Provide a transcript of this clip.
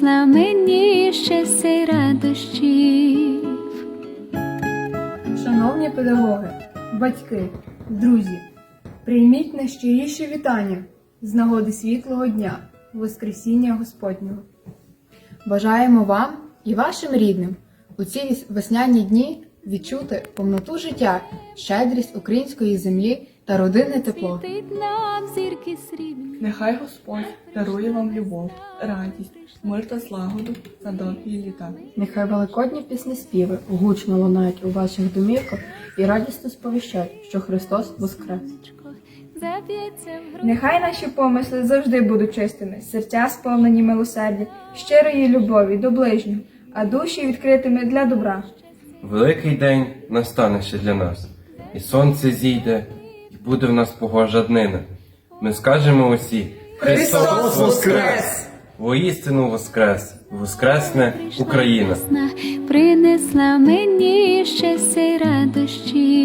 принесла мені щастя й радощі. Шановні педагоги, батьки, друзі, прийміть найщиріші вітання з нагоди світлого дня, Воскресіння Господнього. Бажаємо вам і вашим рідним у ці весняні дні відчути повноту життя, щедрість української землі та родинне тепло. Зірки срібні. Нехай Господь дарує вам любов, радість, мир та злагоду на довгі літа. Нехай великодні пісні співи гучно лунають у ваших домівках і радісно сповіщають, що Христос воскрес. Нехай наші помисли завжди будуть чистими, серця сповнені милосердя, щирої любові до ближнього, а душі відкритими для добра. Великий день настане ще для нас, і сонце зійде, і буде в нас погожа днина. Ми скажемо усі Христос Воскрес! Воістину Воскрес! Воскресне Україна! Принесла мені щастя й радощі.